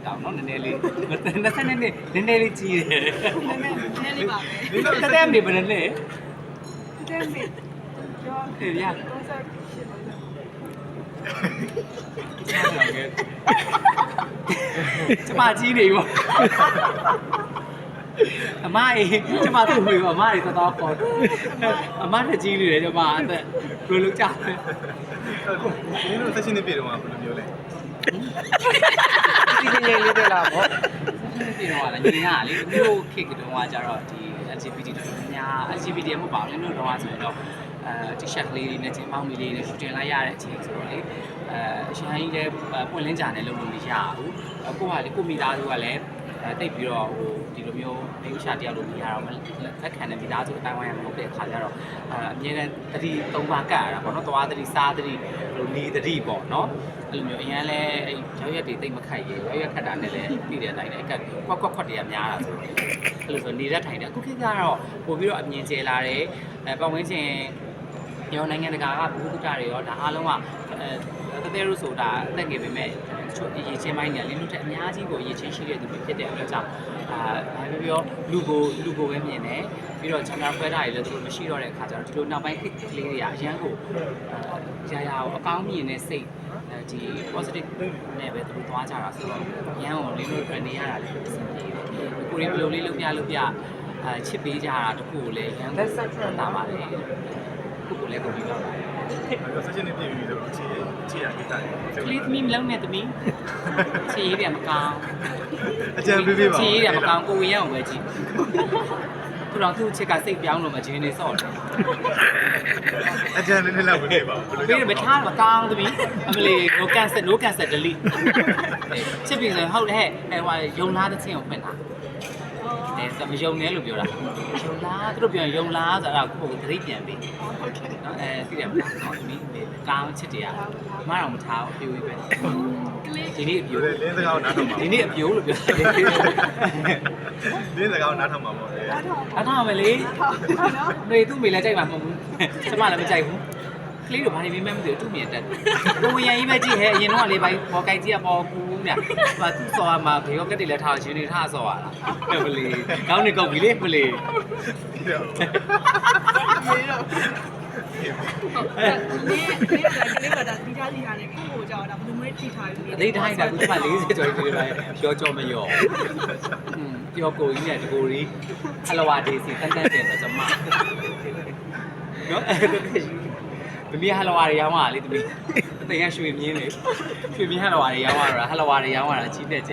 ဖြစ်တာနော်နည်းနည်းလေး20နှစ်နည်းနည်းလေးကြီးတယ်နည်းနည်းနည်းနည်းလေးပါပဲတက်တက်နေဘယ်နဲ့လဲတဲ့မေကျော်ဟေးရတော့ဆက်ဖြစ်လို့ကျမကြီးနေရောအမအေးကျမသူ့မေအမတွေတော်တော်ပေါ်အမတက်ကြီးနေတယ်ကျမအသက်ဘယ်လိုကြောက်လဲဒီလိုဆက်ရှင်နေပြေတော့ဘယ်လိုမျိုးလဲဒီငယ် လေးတွေလားဗောဒီတော့လည်းညီကလေမျိုးခေတ်ကတော့ကကြတော့ဒီ LGBT တော်တော်များ LGBT မဟုတ်ပါဘူးလည်းမျိုးတော့ဆိုရင်တော့အဲ t-shirt လေးတွေနဲ့ချင်းပေါင်းမီလေးနဲ့ shooting လိုက်ရတဲ့အချိန်ဆိုတော့လေအဲအရှင်ကြီးလည်းပွင့်လင်းကြတယ်လို့မရဘူးကိုကလေကိုမိသားစုကလည်း အဲတိတ်ပြီးတော့ဟိုဒီလိုမျိုးမိရှာတယောက်လိုမရတော့လက်ခံတဲ့မိသားစုအတိုင်းဝိုင်းရမဟုတ်တဲ့အခါကျတော့အဲအမြဲတမ်းတတိသုံးပါကတ်ရတာပေါ့နော်သွားတတိစားတတိဟိုနေတတိပေါ့နော်အဲ့လိုမျိုးအရင်လဲအဲ့ရောက်ရက်တွေတိတ်မခိုက်ရေရောက်ရက်ခတ်တာနဲ့လည်းပြည်တဲ့အတိုင်းလည်းကတ်ကွက်ကွက်ခွက်တွေကများတာဆိုတော့အဲ့လိုဆိုနေရက်ထိုင်တယ်အခုခေတ်ကတော့ပို့ပြီးတော့အမြင်ကျလာတယ်အဲပတ်ဝန်းကျင်ရောနိုင်ငံတကာကဘုဟုတ္တတွေရောဒါအားလုံးကအဲတသေးလို့ဆိုတာအသက်ငယ်ပေမဲ့ ချို့ရေချင်းပိုင်းညာလင်းလို့တဲ့အများကြီးကိုရေချင်းရှိတဲ့သူတွေဖြစ်တဲ့အတွက်ကြောင့်အာဘာပဲပြောလူကိုလူကိုပဲမြင်တယ်ပြီးတော့ချမ်းသာခွဲတာတွေလည်းသူတို့မရှိတော့တဲ့အခါကျတော့ဒီလိုနောက်ပိုင်းခေတ်ကလေးတွေကအရန်ကိုအာရာရာကိုအကောင်းမြင်တဲ့စိတ်အဲဒီ positive နဲ့ပဲသူတို့သွားကြတာဆိုတော့ရန်ကိုလေးလို့ပြန်နေရတာလည်းအဆင်ပြေတယ်ကိုရီးဘယ်လိုလေးလုပ်ပြလုပ်ပြအာချစ်ပေးကြတာတခုကိုလည်းရန်ကိုတာပါတယ် ခုကိုလည်းကုန်ပြီးတော့ပါတယ်ဆက်ရှင်နေပြေပြီဆိုတော့အခြေအခြေရကိစ္စကလေးသမီးမလုံးနဲ့သမီးချေးရမကောင်းအကြံပေးပေးပါချေးရမကောင်းကိုဝင်ရအောင်ပဲကြည့်သူတော့သူ့ချစ်ကစိတ်ပြောင်းလို့မဂျင်းနေဆော့တယ်အကြံလေးနဲ့လောက်ပေးပါဘယ်လိုပြီးတော့မထားမကောင်းသမီးအမလီ no cancel no cancel delete ချစ်ပြီဆိုဟုတ်တယ်ဟဲ့ဟဲ့ဟိုယုံလားတဲ့ချင်းကိုဖွင့်တာ အဲဆိုမယုံနဲ့လို့ပြောတာယုံလားသူတို့ပြောရင်ယုံလားဆိုတော့ကိုယ့်ကိုသတိပြန်ပြီဟုတ်ကဲ့နော်အဲသိတယ်မလားသမီးကောင်းချစ်တယ်မတော့မထားဘူးအပြိုးကြီးပဲကလေးဒီနေ့အပြိုးလင်းစကားကိုနားထောင်ပါဒီနေ့အပြိုးလို့ပြောတယ်လင်းစကားကိုနားထောင်ပါပေါ့လေအားထောင်အထောက်မယ်လေထောင်နော်မေသူ့မေလည်းကြိုက်မှာမဟုတ်ဘူးကျမလည်းမကြိုက်ဘူးကလေးတို့ဘာနေမေးမှမသိဘူးသူ့မြင်တက်ကိုဝင်ရကြီးပဲကြည့်ဟဲ့အရင်တော့ကလေးပိုင်းပေါ်ကြိုက်ကြည့်ရပေါ်ကူး မြဟာသူ့စော်ရမှာဘေရောကက်တွေလည်းထားရှင်တွေထားစော်ရတာမလေးကောင်းနေကောက်ပြီလေမလေးမေးတော့နေနေကကလေးကဒါဒီသားစီဟာနေကိုကိုကြောက်တာဘယ်လိုမျိုးထိထားယူအသေးတိုင်းတာခုမှ40ကျော်ဒီလိုပဲပြောကြောမရောอืมပြောကိုကြီးနဲ့ဒီကိုကြီးအလဝဒေးစီတန်တန်တင်တော့ကျမနော်အဲ့ဒါမမီဟလဝါတွေရောင်းတာလေတမီး အသိရရွှေမြင်းလေရွှေမြင်းဟလဝါတွေရောင်းရတာဟလဝါတွေရောင်းရတာကြီးတဲ့ကျ